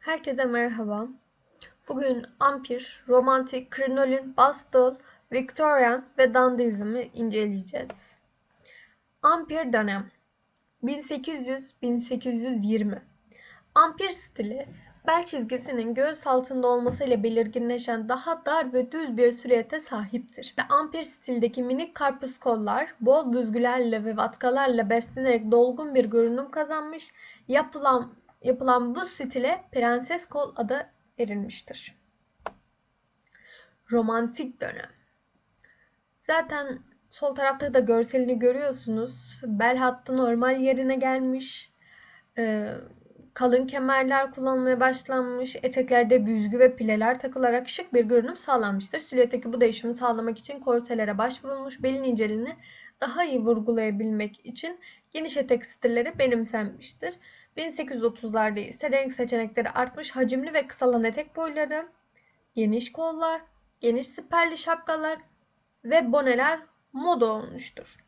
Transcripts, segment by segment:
Herkese merhaba. Bugün ampir, romantik, krinolin, bastel, Victorian ve dandizmi inceleyeceğiz. Ampir dönem 1800-1820 Ampir stili, bel çizgisinin göğüs altında olmasıyla belirginleşen daha dar ve düz bir silüete sahiptir. Ve ampir stildeki minik karpuz kollar, bol büzgülerle ve vatkalarla beslenerek dolgun bir görünüm kazanmış, yapılan yapılan bu stile prenses kol adı verilmiştir. Romantik dönem. Zaten sol tarafta da görselini görüyorsunuz. Bel hattı normal yerine gelmiş. Ee, kalın kemerler kullanılmaya başlanmış. Eteklerde büzgü ve pileler takılarak şık bir görünüm sağlanmıştır. Silüetteki bu değişimi sağlamak için korselere başvurulmuş. Belin inceliğini daha iyi vurgulayabilmek için geniş etek stilleri benimsenmiştir. 1830'larda ise renk seçenekleri artmış hacimli ve kısalan etek boyları, geniş kollar, geniş siperli şapkalar ve boneler moda olmuştur.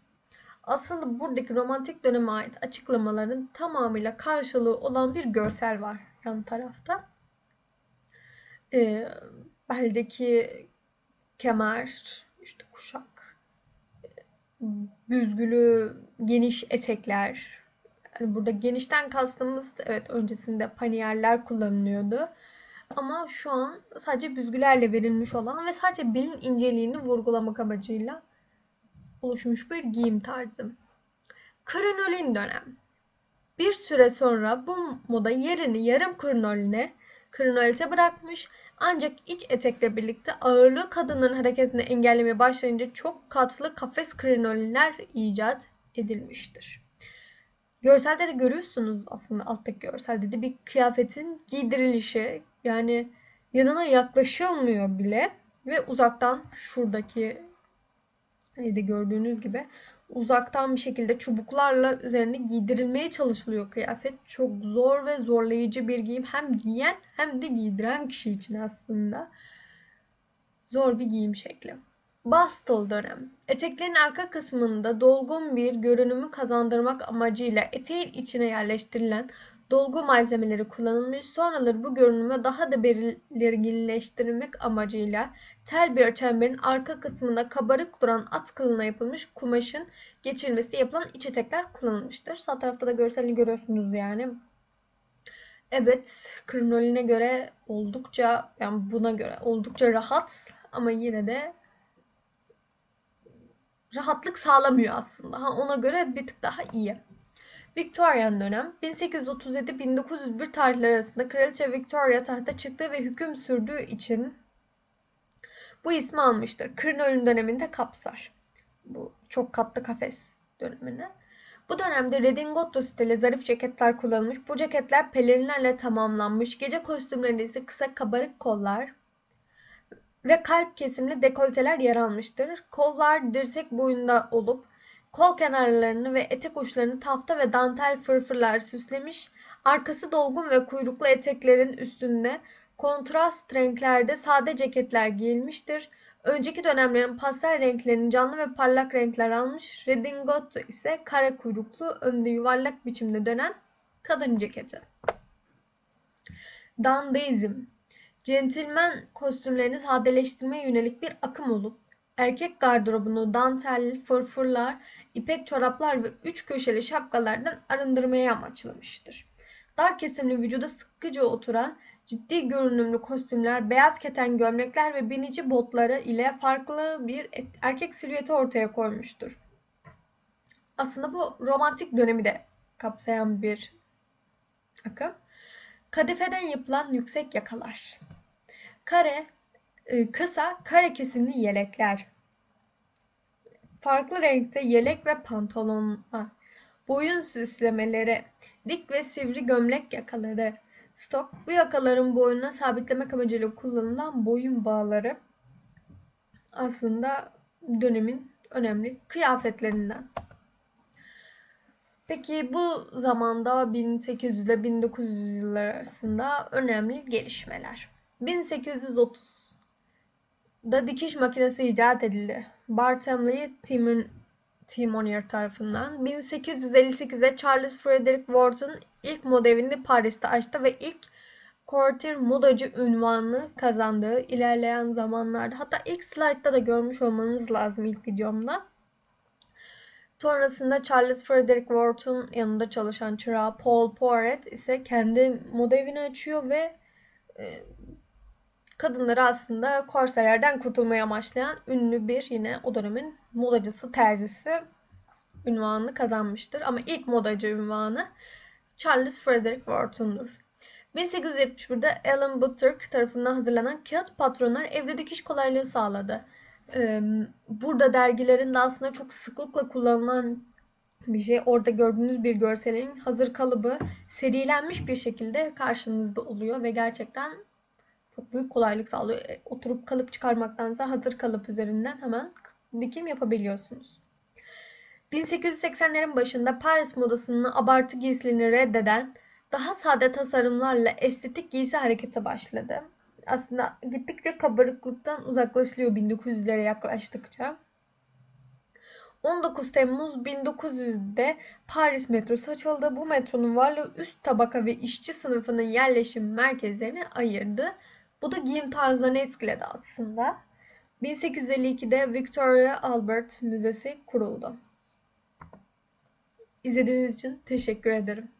Aslında buradaki romantik döneme ait açıklamaların tamamıyla karşılığı olan bir görsel var yan tarafta. Ee, beldeki kemer, işte kuşak, büzgülü geniş etekler, yani burada genişten kastımız evet öncesinde paniyerler kullanılıyordu. Ama şu an sadece büzgülerle verilmiş olan ve sadece belin inceliğini vurgulamak amacıyla oluşmuş bir giyim tarzı. Krinolin dönem. Bir süre sonra bu moda yerini yarım krinoline, krinolite bırakmış ancak iç etekle birlikte ağırlığı kadının hareketini engellemeye başlayınca çok katlı kafes krinolinler icat edilmiştir. Görselde de görüyorsunuz aslında alttaki görselde de bir kıyafetin giydirilişi yani yanına yaklaşılmıyor bile ve uzaktan şuradaki hani de gördüğünüz gibi uzaktan bir şekilde çubuklarla üzerine giydirilmeye çalışılıyor kıyafet. Çok zor ve zorlayıcı bir giyim. Hem giyen hem de giydiren kişi için aslında. Zor bir giyim şekli. Bastel dönem. Eteklerin arka kısmında dolgun bir görünümü kazandırmak amacıyla eteğin içine yerleştirilen dolgu malzemeleri kullanılmış. Sonraları bu görünümü daha da belirginleştirmek amacıyla tel bir çemberin arka kısmında kabarık duran at kılına yapılmış kumaşın geçirilmesi yapılan iç etekler kullanılmıştır. Sağ tarafta da görselini görüyorsunuz yani. Evet, krinoline göre oldukça yani buna göre oldukça rahat ama yine de rahatlık sağlamıyor aslında. Ha, ona göre bir tık daha iyi. Victorian dönem 1837-1901 tarihleri arasında Kraliçe Victoria tahta çıktığı ve hüküm sürdüğü için bu ismi almıştır. Krinolin döneminde kapsar. Bu çok katlı kafes dönemine. Bu dönemde redingotto stili zarif ceketler kullanılmış. Bu ceketler pelerinlerle tamamlanmış. Gece kostümlerinde ise kısa kabarık kollar, ve kalp kesimli dekolteler yer almıştır. Kollar dirsek boyunda olup kol kenarlarını ve etek uçlarını tafta ve dantel fırfırlar süslemiş. Arkası dolgun ve kuyruklu eteklerin üstünde kontrast renklerde sade ceketler giyilmiştir. Önceki dönemlerin pastel renklerini canlı ve parlak renkler almış. Redingot ise kare kuyruklu, önde yuvarlak biçimde dönen kadın ceketi. Dandeizm Centilmen kostümlerini sadeleştirmeye yönelik bir akım olup erkek gardırobunu dantel, fırfırlar, ipek çoraplar ve üç köşeli şapkalardan arındırmaya amaçlamıştır. Dar kesimli vücuda sıkıcı oturan ciddi görünümlü kostümler, beyaz keten gömlekler ve binici botları ile farklı bir erkek silüeti ortaya koymuştur. Aslında bu romantik dönemi de kapsayan bir akım. Kadifeden yapılan yüksek yakalar. Kare, e, kısa, kare kesimli yelekler. Farklı renkte yelek ve pantolonlar. Boyun süslemeleri, dik ve sivri gömlek yakaları. Stok, bu yakaların boynuna sabitlemek amacıyla kullanılan boyun bağları aslında dönemin önemli kıyafetlerinden. Peki bu zamanda 1800 ile 1900 yıllar arasında önemli gelişmeler. 1830'da dikiş makinesi icat edildi. Bartholomew Timon, Timonier tarafından. 1858'de Charles Frederick Wharton ilk modelini Paris'te açtı ve ilk Couture modacı ünvanını kazandığı ilerleyen zamanlarda hatta ilk slaytta da görmüş olmanız lazım ilk videomda. Sonrasında Charles Frederick Ward'un yanında çalışan çırağı Paul Poiret ise kendi moda evini açıyor ve e, kadınları aslında korselerden kurtulmayı amaçlayan ünlü bir yine o dönemin modacısı, terzisi ünvanını kazanmıştır. Ama ilk modacı ünvanı Charles Frederick Wharton'dur. 1871'de Alan Butterck tarafından hazırlanan kağıt patronlar evde dikiş kolaylığı sağladı. Burada dergilerin de aslında çok sıklıkla kullanılan bir şey. Orada gördüğünüz bir görselin hazır kalıbı serilenmiş bir şekilde karşınızda oluyor ve gerçekten büyük kolaylık sağlıyor. E, oturup kalıp çıkarmaktansa hazır kalıp üzerinden hemen dikim yapabiliyorsunuz. 1880'lerin başında Paris modasının abartı giysilerini reddeden daha sade tasarımlarla estetik giysi hareketi başladı. Aslında gittikçe kabarıklıktan uzaklaşılıyor 1900'lere yaklaştıkça. 19 Temmuz 1900'de Paris metrosu açıldı. Bu metronun varlığı üst tabaka ve işçi sınıfının yerleşim merkezlerini ayırdı. Bu da giyim tarzlarını etkiledi aslında. 1852'de Victoria Albert Müzesi kuruldu. İzlediğiniz için teşekkür ederim.